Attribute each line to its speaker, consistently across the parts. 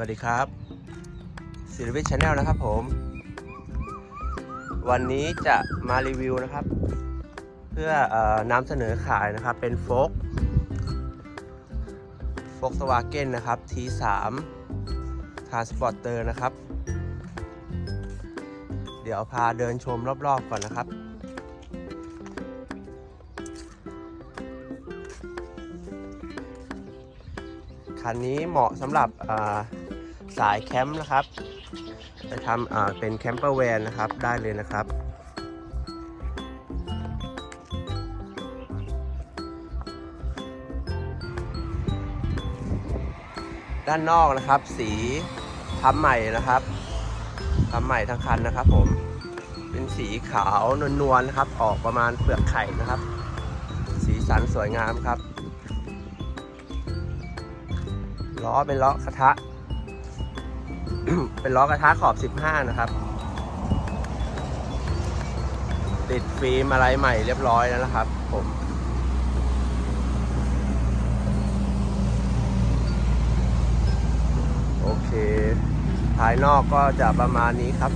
Speaker 1: วัสดีครับศิลวิทชาแนลนะครับผม วันนี้จะมารีวิวนะครับ เพื่ออนำเสนอขายนะครับ เป็นโฟกโฟกสวาเก้นนะครับ T3 Transporter นะครับ เดี๋ยวพาเดินชมรอบๆก่อนนะครับคันนี้เหมาะสำหรับ สายแคมป์นะครับไปทำเป็นแคมเปอร์แวนนะครับ ได้เลยนะครับ ด้านนอกนะครับ สีทำใหม่นะครับทำใหม่ทั้งคันนะครับ ผมเป็นสีขาวนวลๆนะครับ ออกประมาณเปลือกไข่นะครับ สีสันสวยงามครับล้อเป็นล้อกระทะ เป็นล้อกระทะขอบ 15 นะครับ ติดฟิล์มอะไรใหม่เรียบร้อยแล้วนะครับ ผมโอเค ภายนอกก็จะประมาณนี้ครับ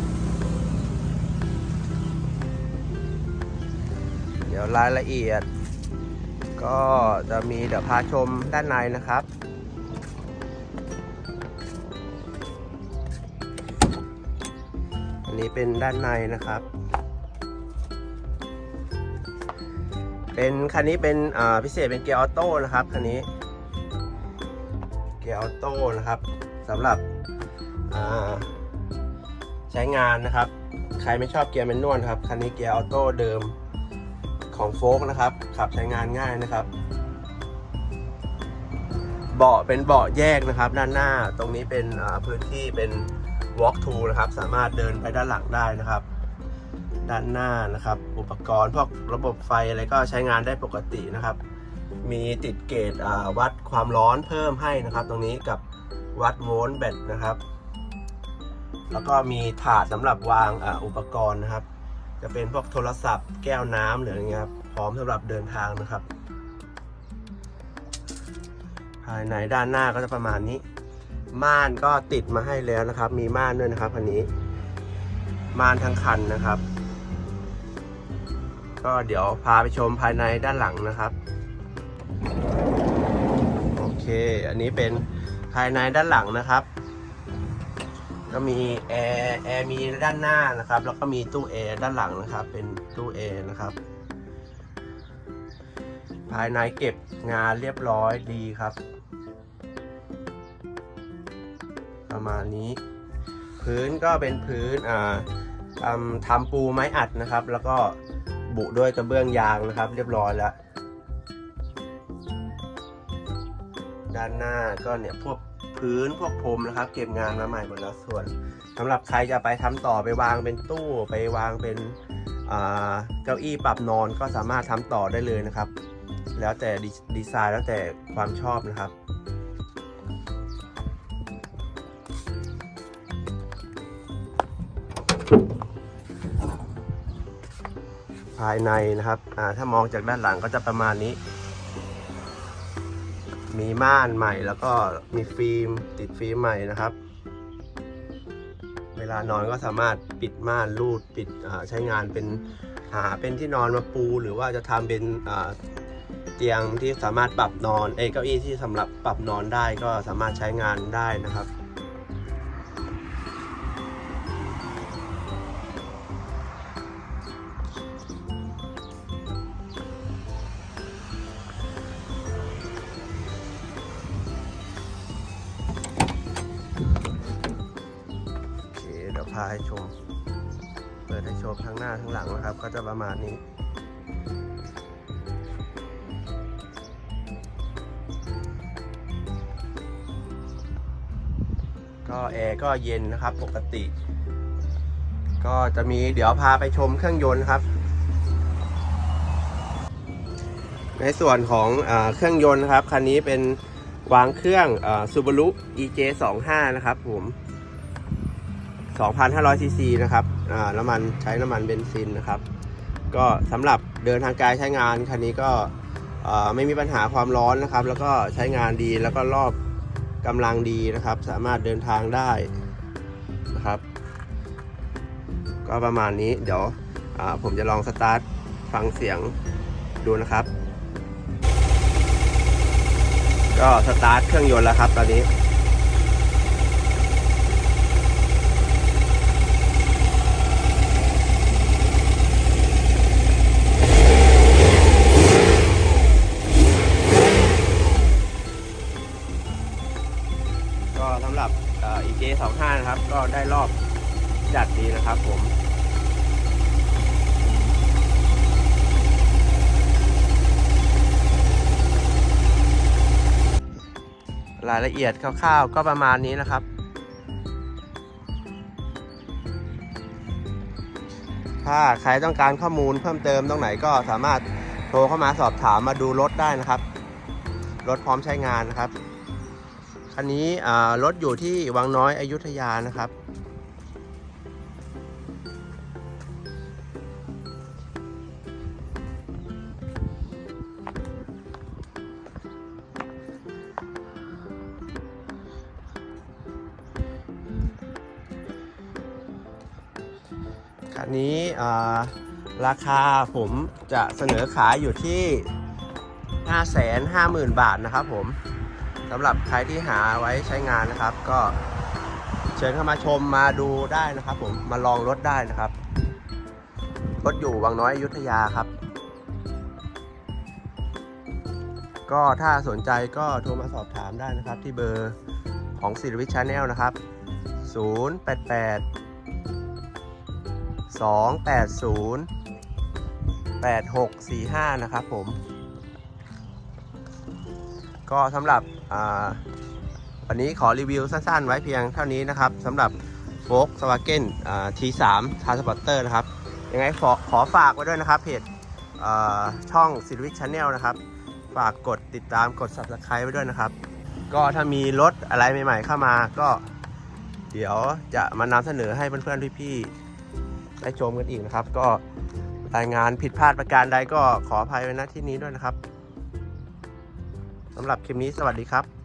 Speaker 1: เดี๋ยวรายละเอียด ก็จะมีเดี๋ยวพาชมด้านในนะครับ เป็นด้านในนะครับ เป็นคันนี้เป็นพิเศษเป็นเกียร์ออโต้นะครับคันนี้ เกียร์ออโต้นะครับสำหรับใช้งานนะครับ ใครไม่ชอบเกียร์แมนนวลครับ คันนี้เกียร์ออโต้เดิมของโฟกนะครับ ขับใช้งานง่ายนะครับ เบาะเป็นเบาะแยกนะครับ ด้านหน้า ตรงนี้เป็นพื้นที่เป็น walk to นะครับ สามารถเดินไปด้านหลังได้นะครับ ด้านหน้านะครับ อุปกรณ์พวกระบบไฟอะไรก็ใช้งานได้ปกตินะครับ มีติดเกจวัดความร้อนเพิ่มให้นะครับ ตรงนี้กับวัดโวลต์แบตนะครับ แล้วก็มีถาดสำหรับวางออุปกรณ์นะครับ จะเป็นพวกโทรศัพท์แก้วน้ำหรืออะไรเงี้ยครับพร้อมสำหรับเดินทางนะครับ ภายในด้านหน้าก็จะประมาณนี้ ม่านก็ติดมาให้แล้วนะครับ มีม่านด้วยนะครับคันนี้ ม่านทั้งคันนะครับ ก็เดี๋ยวพาไปชมภายในด้านหลังนะครับ โอเค อันนี้เป็นภายในด้านหลังนะครับ ก็มีแอร์แอร์มีด้านหน้านะครับ แล้วก็มีตู้แอร์ด้านหลังนะครับ เป็นตู้แอร์นะครับภายในเก็บงานเรียบร้อยดีครับ ประมาณนี้ พื้นก็เป็นพื้นอ่าทำทำปูไม้อัดนะครับ แล้วก็บุด้วยกระเบื้องยางนะครับ เรียบร้อยแล้ว ด้านหน้าก็เนี่ยพวกพื้นพวกพรมนะครับ เก็บงานมาใหม่หมดแล้วส่วนสำหรับใครจะไปทำต่อไปวางเป็นตู้ไปวางเป็นเก้าอี้ปรับนอนก็สามารถทำต่อได้เลยนะครับ แล้วแต่ดีดีไซน์แล้วแต่ความชอบนะครับายในนะครับอ่าถ้ามองจากด้านหลังก็จะประมาณนี้ มีม่านใหม่แล้วก็มีฟิล์มติดฟิล์มใหม่นะครับ เวลานอนก็สามารถปิดม่านรูดปิดใช้งานเป็นหาเป็นที่นอนมาปูหรือว่าจะทำเป็นเตียงที่สามารถปรับนอนเอเก้าอี้ที่สำหรับปรับนอนได้ก็สามารถใช้งานได้นะครับาให้ชม เปิดให้ชมทั้งหน้าทั้งหลังนะครับ ก็จะประมาณนี้ ก็แอร์ก็เย็นนะครับปกติ ก็จะมีเดี๋ยวพาไปชมเครื่องยนต์ครับ ในส่วนของอเครื่องยนต์นะครับ คันนี้เป็นวางเครื่องซูบารุ EJ25 นะครับผม 2,500ซีซีนะครับอ่าน้ำมันใช้น้ำมันเบนซินนะครับ ก็สำหรับเดินทางไกลใช้งานคันนี้ก็ไม่มีปัญหาความร้อนนะครับ แล้วก็ใช้งานดีแล้วก็รอบกำลังดีนะครับ สามารถเดินทางได้นะครับ ก็ประมาณนี้เดี๋ยวผมจะลองสตาร์ทฟังเสียงดูนะครับ ก็สตาร์ทเครื่องยนต์แล้วครับตอนนี้ รายละเอียดคร่าวๆ ก็ประมาณนี้นะครับ ถ้าใครต้องการข้อมูลเพิ่มเติมตรงไหนก็สามารถโทรเข้ามาสอบถามมาดูรถได้นะครับ รถพร้อมใช้งานนะครับ คันนี้รถอยู่ที่วังน้อยอยุธยานะครับ คันนี้ราคาผมจะเสนอขายอยู่ที่ 550,000 บาทนะครับผมสำหรับใครที่หาไว้ใช้งานนะครับ ก็เชิญเข้ามาชมมาดูได้นะครับ ผมมาลองรถได้นะครับรถอยู่วังน้อยอยุธยาครับ ก็ถ้าสนใจก็โทรมาสอบถามได้นะครับ ที่เบอร์ของศิริวิชชาแนลนะครับ 088 280 8645 นะครับผม ก็สำหรับวันนี้ขอรีวิวสั้นๆ ไว้เพียงเท่านี้นะครับสำหรับโฟกสวาเก้นทีสามทาร์สปอร์เตอร์นะครับ ยังไงขอขอฝากไว้ด้วยนะครับเพจช่องซิลิวิชชาแนลนะครับ ฝากกดติดตามกด subscribe ไว้ด้วยนะครับ ก็ถ้ามีรถอะไรใหม่ๆเข้ามาก็ เดี๋ยวจะมานำเสนอให้เพื่อนๆพี่ๆ ได้ชมกันอีกนะครับ ก็รายงานผิดพลาดประการใดก็ขออภัยไว้ณที่นี้ด้วยนะครับสำหรับคลิปนี้สวัสดีครับ